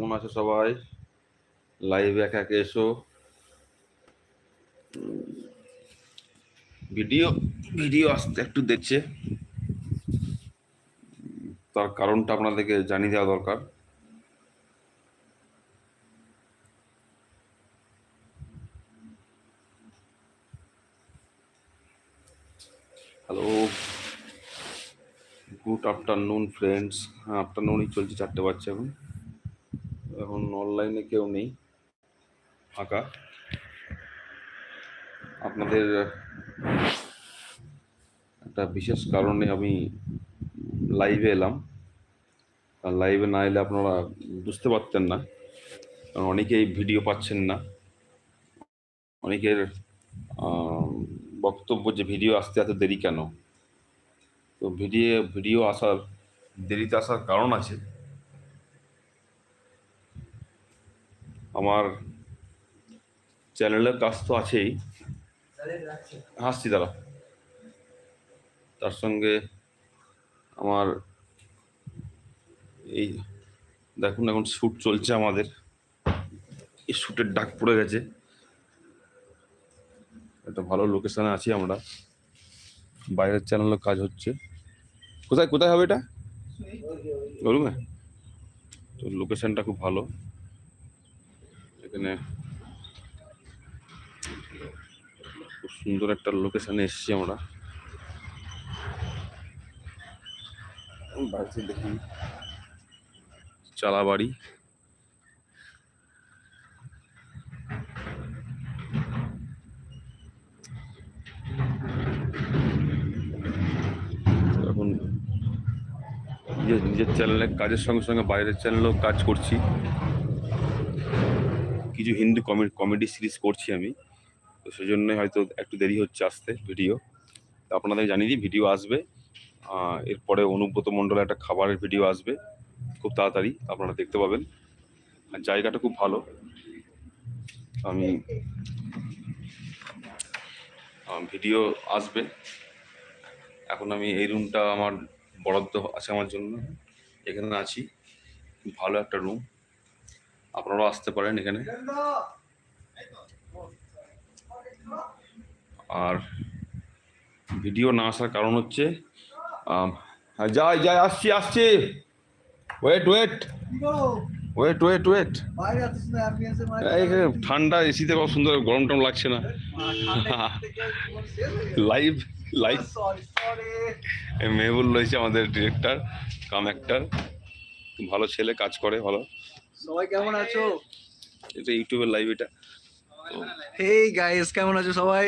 কেমন আছো সবাই? লাইভে একা একে এসো। ভিডিও ভিডিও আসতে একটু দেখছে। তার কারণটা আপনাদেরকে জানিয়ে দেওয়া দরকার। হ্যালো গুড আফটারনুন ফ্রেন্ডস হ্যাঁ আফটারনুনই চলছে, চারটে বাচ্চা এখন। এখন অনলাইনে কেউ নেই। ফাঁকা। আপনাদের একটা বিশেষ কারণে আমি লাইভে এলাম। আর লাইভে না এলে আপনারা বুঝতে পারতেন না। কারণ অনেকেই ভিডিও পাচ্ছেন না। অনেকের বক্তব্য যে ভিডিও আসতে এত দেরি কেন? তো ভিডিও ভিডিও আসার, দেরিতে আসার কারণ আছে। আমার চ্যানেলের কাজ তো আছেই। হাসছি, দাঁড়া। তার সঙ্গে আমার এই দেখুন এখন শ্যুট চলছে আমাদের। এই শ্যুটের ডাক পড়ে গেছে। একটা ভালো লোকেশানে আছি আমরা। বাইরের চ্যানেলও কাজ হচ্ছে। কোথায় কোথায় হবে এটা? বলুন তো লোকেশনটা খুব ভালো। এখানে খুব সুন্দর একটা লোকেশনে এসেছি আমরা। বাড়িতে দেখি চালা বাড়ি এখন নিজের নিজের চ্যানেলের কাজের সঙ্গে সঙ্গে বাইরের চ্যানেলেও কাজ করছি। কিছু হিন্দু কমেডি কমেডি সিরিজ করছি আমি। তো সেজন্যই হয়তো একটু দেরি হচ্ছে আসতে ভিডিও তো আপনাদের জানিয়ে দিই ভিডিও আসবে। এরপরে অনুব্রত মণ্ডলের একটা খাবারের ভিডিও আসবে। খুব তাড়াতাড়ি আপনারা দেখতে পাবেন। আর জায়গাটা খুব ভালো। আমি ভিডিও আসবে। এখন আমি এই রুমটা আমার বরাদ্দ আছে আমার জন্য। এখানে আছি। ভালো একটা রুম আপনারাও আসতে পারেন এখানে। আর ভিডিও না আসার কারণ হচ্ছে যাই যাই, আসছি আসছি। Wait wait wait wait wait ঠান্ডা এসিতে কত সুন্দর গরম টরম লাগছে না। লাইভ লাইভ মেহবুল রয়েছে আমাদের ডিরেক্টর কাম অ্যাক্টার ভালো ছেলে, কাজ করে, ভালো। সবাই কেমন আছো? এটা ইউটিউবের লাইভ এটা। হেই গাইস কেমন আছো সবাই?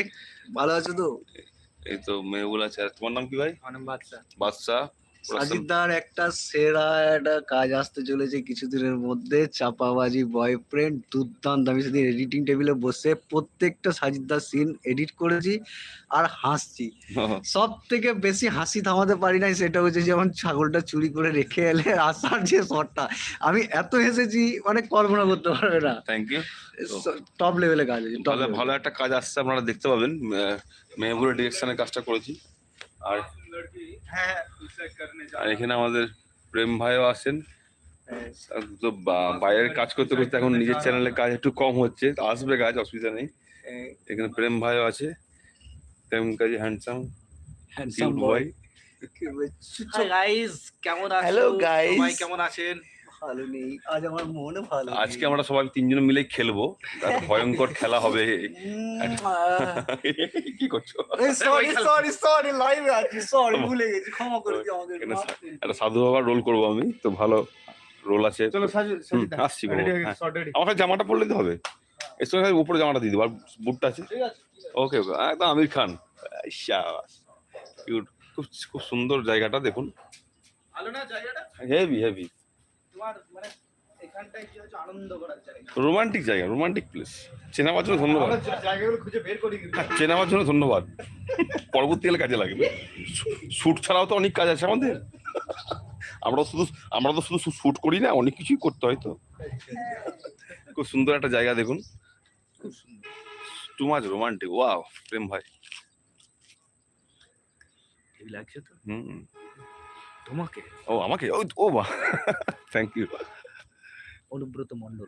ভালো আছো তো? এই তো মেহবুল আছে। তোমার নাম কি ভাই? আমার নাম বাদশা বাদশাহ। সাজিদার একটা সেরা একটা কাজ আসতে চলেছে কিছুদিনের মধ্যে চাপাবাজি বয়ফ্রেন্ড দুর্দান্ত। আমি সেদিন এডিটিং টেবিলে বসে প্রত্যেকটা সাজিদার সিন এডিট করেছি আর হাসছি। সব থেকে বেশি হাসি থামাতে পারি নাই সেটা হচ্ছে যেমন ছাগলটা চুরি করে রেখে এলে আসার যে শটটা আমি এত হেসেছি মানে কল্পনা করতে পারবে না। থ্যাংক ইউ টপ লেভেলে কাজ তাহলে ভালো একটা কাজ আসছে আপনারা দেখতে পাবেন। আহ, মেহবুলের ডিরেকশনে কাজটা করেছি। আর আর এখানে আমাদের প্রেম ভাইও আসেন। তো বাইরের কাজ করতে করতে এখন নিজের চ্যানেলে কাজ একটু কম হচ্ছে আসবে কাজ অসুবিধা নেই। এখানে প্রেম ভাইও আছে। প্রেম কাজে handsome handsome boy. Hi guys কেমন আছেন? ভালো নেই আজ আমার মনে ভালো আজকে আমরা সবাই তিনজন মিলে খেলব একটা ভয়ঙ্কর খেলা হবে। কি করছ? সরি সরি সরি লাইভে আছি সরি ভুলে গেছি ক্ষমা করে দিও আমাকে একটা সাধু বাবার রোল করব আমি তো ভালো রোল আছে। চলো সাজু আসছি হ্যাঁ। আমার জামাটা পরলে তো হবে। এর সঙ্গে উপরে জামাটা দিয়ে দেবো আর বুটটা আছে। ওকে ওকে একদম আমির খান। কিউট খুব খুব সুন্দর জায়গাটা দেখুন। ভালো হেভি হেভি তোমার মানে এখানটায় কি হচ্ছে আনন্দ করার জায়গা? রোমান্টিক জায়গা রোমান্টিক প্লেস। চেনাবার জন্য ধন্যবাদ। জায়গাগুলো খুঁজে বের করি হ্যাঁ, চেনাবার জন্য ধন্যবাদ। পরবর্তীকালে কাজে লাগবে। শ্যুট ছাড়াও তো অনেক কাজ আছে আমাদের। আমরা শুধু আমরা তো শুধু শ্যুট করি না অনেক কিছুই করতে হয় তো। খুব সুন্দর একটা জায়গা দেখুন। Too much romantic wow Prem ভাই। ঠিক লাগছে তো? হুম। তোমাকে? ও আমাকে? ও ও বা থ্যাংক ইউ অনুব্রত মন্ডল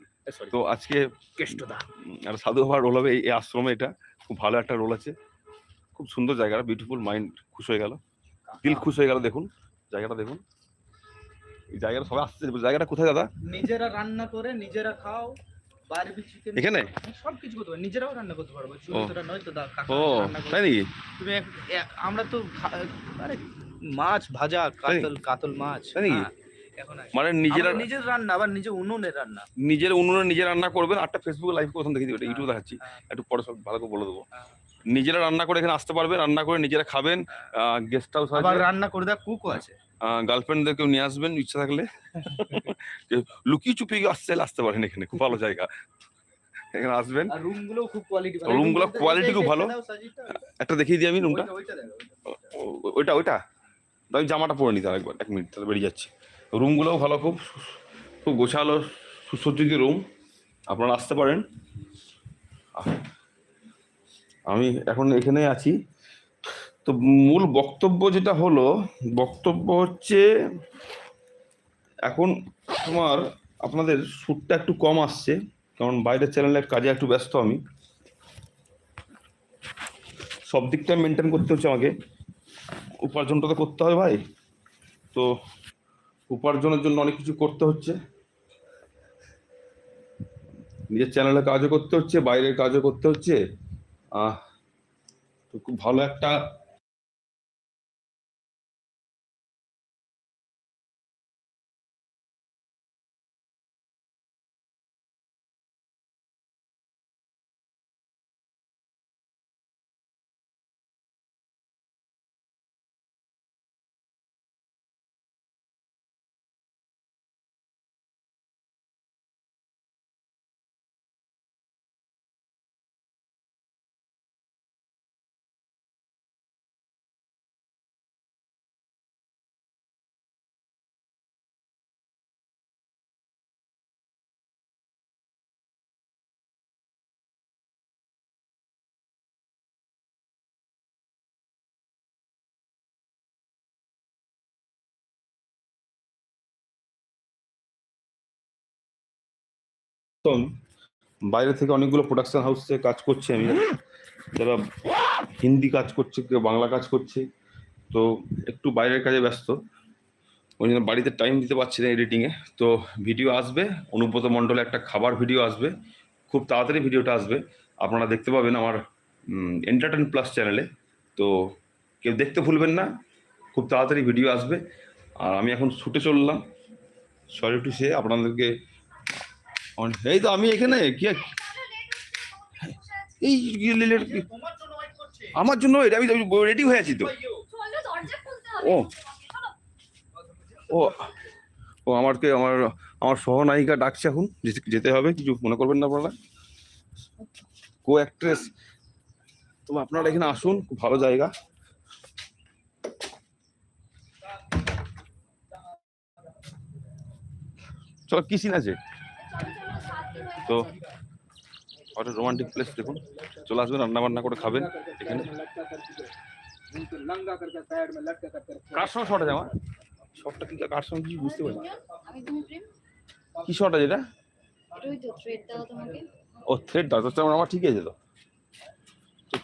তো আজকে কেষ্টদা। একটা সাধু বাবার রোল হবে এই আশ্রমে এটা। খুব ভালো একটা রোল আছে। খুব সুন্দর জায়গাটা বিউটিফুল মাইন্ড খুশ হয়ে গেল। দিল খুশ হয়ে গেল দেখুন। জায়গাটা দেখুন। এই জায়গাটা সবাই আসছে। জায়গাটা কোথায় দাদা? নিজেরা রান্না করে নিজেরা খাও এখানে? সব কিছু করতে পারো। নিজেরাও রান্না করতে পারব চুরি নয় তো কাকা রান্না করে। তুমি এক- এক- আমরা তো আরে মাছ ভাজা কাতল কাতল মাছ তাই নাকি? হ্যাঁ, এখন মানে নিজেরা আমরা নিজের রান্না আবার নিজে উনুনের রান্না। নিজের উনুনে নিজে রান্না করবেন। আটটা ফেসবুকে লাইভ প্রথম দেখে দিবেন ইউটিউবে দেখাচ্ছি। হ্যাঁ। একটু পরে সব ভালো করে বলে দেবো। হ্যাঁ। নিজেরা রান্না করে এখানে আসতে পারবেন রান্না করে নিজেরা খাবেন। গেস্ট হাউস আবার আছে। রান্না করে দেওয়া কুকও আছে। গার্লফ্রেন্ডদেরকেও নিয়ে আসবেন ইচ্ছা থাকলে। লুকিয়ে চুপিয়ে আসতে আসতে পারেন এখানে খুব ভালো জায়গা। এখানে আসবেন। আর রুমগুলো খুব কোয়ালিটি quality খুব ভালো। একটা দেখিয়ে দিই আমি রুমটা ওইটা ওইটা? আমি জামাটা পরে নিতে একবার এক মিনিট, তাহলে বেরিয়ে যাচ্ছে। রুমগুলোও ভালো, খুব খুব গোছালো, সুসজ্জিত রুম। আপনারা আসতে পারেন। আমি এখন এখানে আছি। তো মূল বক্তব্য যেটা হলো, বক্তব্য হচ্ছে এখন তোমার আপনাদের শ্যুটটা একটু কম আসছে, কারণ বাইরের চ্যানেলের কাজে একটু ব্যস্ত আমি। সব দিকটা মেনটেন করতে হচ্ছে আমাকে। উপার্জনটা তো করতে হবে ভাই। তো উপার্জনের জন্য অনেক কিছু করতে হচ্ছে। নিজের চ্যানেলে কাজও করতে হচ্ছে, বাইরের কাজও করতে হচ্ছে। তো খুব ভালো একটা বাইরে থেকে অনেকগুলো প্রোডাকশন হাউসে কাজ করছে আমি। যারা হিন্দি কাজ করছে, কেউ বাংলা কাজ করছে, তো একটু বাইরের কাজে ব্যস্ত। ওই জন্য বাড়িতে টাইম দিতে পারছি না এডিটিংয়ে তো ভিডিও আসবে, অনুব্রত মণ্ডলে একটা খাবার ভিডিও আসবে, খুব তাড়াতাড়ি ভিডিওটা আসবে। আপনারা দেখতে পাবেন আমার এন্টারটেন প্লাস চ্যানেলে তো কেউ দেখতে ভুলবেন না, খুব তাড়াতাড়ি ভিডিও আসবে। আর আমি এখন ছুটে চললাম। সরি টু সে আপনাদেরকে এই তো আমি এখানে কি এই আমার জন্য এটা আমি রেডি হয়ে আছি তো। ও। ও ও আমারকে আমার আমার সহনায়িকা ডাকছে এখন যেতে- যেতে হবে কিছু মনে করবেন না আপনারা। কো অ্যাক্ট্রেস তো আপনারা এখানে আসুন খুব ভালো জায়গা। চলো কি সিন আছে? তো একটা রোমান্টিক প্লেস দেখুন। চলে আসবেন রান্না বান্না করে খাবেন এখানে। কার সঙ্গে শর্ট আছে আমার? শর্টটা কি কার সঙ্গে কি বুঝতে পারি কি শর্ট আছে এটা? ও থ্রেড দাও তো আমার ঠিক আছে তো।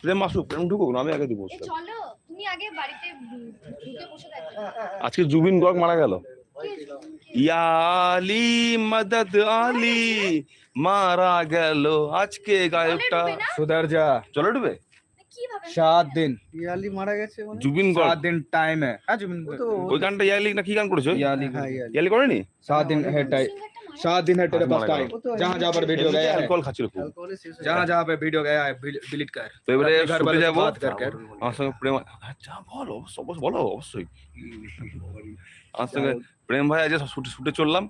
প্রেম আসুক প্রেম ঢুকুক না আমি আগে দিব আজকে জুবিন গর্গ মারা গেল। ইয়ালি মদদ আলি মারা গেল আজকে গায়কটা চলে ঢুকে না? सुधर जा চলে ডুবে কিভাবে सात दिन ইয়ালি মারা গেছে মানে জুবিন सात গর্গ दिन टाइम है हाँ जुबिन ও তো ওই গানটা ইয়ালি না কি গান করেছো याली হ্যাঁ ইয়ালি ইয়ালি করেনি सात दिन है टाइम সিঙ্গারটা মারা सात दिन है तेरे आज पास मारा टाइम वो तो जहाँ जहाँ पर वीडियो गया है অ্যালকোহল খাচ্ছিল খুব অ্যালকোহলে শেষ হয়ে जहाँ जहाँ पे वीडियो गया है डिलीट कर তো এবারে अपने घर শুটে वालों से যাবো बात कर कर আমার সঙ্গে প্রেম আচ্ছা বলো অবশ্য- অবশ্য- বলো অবশ্যই আমার সঙ্গে প্রেম ভাই আজ শুটে শুটে চললাম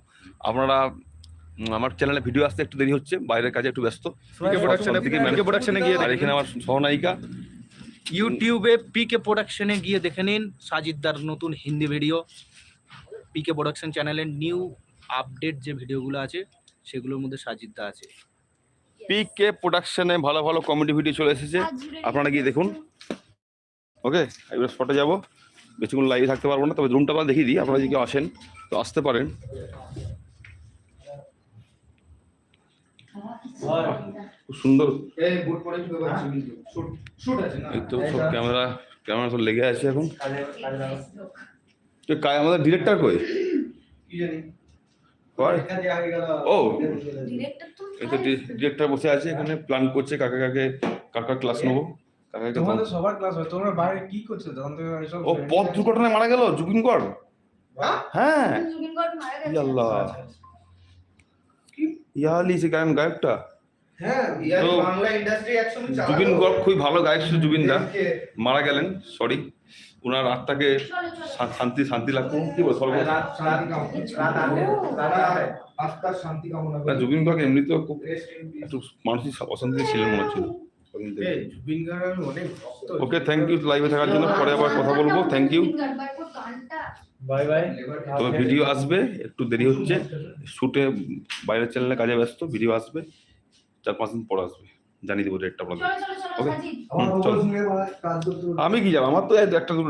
আপনারা উম, আমার চ্যানেলে ভিডিও আসতে একটু দেরি হচ্ছে বাইরের কাজে একটু ব্যস্ত। প্রোডাকশনে গিয়ে আর এখানে আমার সহনায়িকা ইউটিউবে পিকে প্রোডাকশনে গিয়ে দেখে নিন সাজিদ্দার নতুন হিন্দি ভিডিও পিকে প্রোডাকশন চ্যানেলের নিউ আপডেট যে ভিডিওগুলো আছে সেগুলোর মধ্যে সাজিদ্দা আছে। পিকে প্রোডাকশনে ভালো ভালো কমেডি ভিডিও চলে এসেছে। আপনারা গিয়ে দেখুন। ওকে এবার স্পটে যাব। বেশিক্ষণ লাইভে থাকতে পারব না তবে রুমটা আমরা দেখিয়ে দিই। আপনারা যদি কেউ আসেন তো আসতে পারেন। খুব সুন্দর। এই না? এই তো সব ক্যামেরা ক্যামেরা সব লেগে আছে এখন। কায় আমাদের ডিরেক্টর কই? ও। ডিরেক্টর এই তো ডিরেক্টর বসে আছে এখানে প্ল্যান করছে কাকে কাকে কাকার ক্লাস নেব কাকে কাকে তোমাদের সবার ক্লাস হয়। তোমরা বাইরে কি করছ? তখন ও পথ দুর্ঘটনায় মারা গেল জুবিন গড়। হ্যাঁ? মারা আল্লাহ ইয়ালি সে গায়ন গায়কটা? হ্যাঁ তো বাংলা ইন্ডাস্ট্রি একসঙ্গে জুবিন গড় খুবই ভালো গায়ক ছিল জুবিন দা। মারা গেলেন সরি ওনার আত্মাকে শান্তি শান্তি লাগতো কি বল সর্ব না জুবিন গড় এমনিতেও খুব Rest in peace. একটু মানসিক অশান্তি ছিলেন মনে হচ্ছিল। এই জুবিন গার্গ আমি অনেক ভক্ত ওকে থ্যাংক ইউ লাইভে থাকার জন্য। পরে আবার কথা বলব। Thank you bye bye. তবে ভিডিও আসবে একটু দেরি হচ্ছে। শুটে বাইরের চ্যানেলে কাজে ব্যস্ত ভিডিও আসবে চার পাঁচ দিন পর আসবে। জানিয়ে দেবো ডেটটা আপনাদের। ওকে চলো আমি কি যাব? আমার তো একটা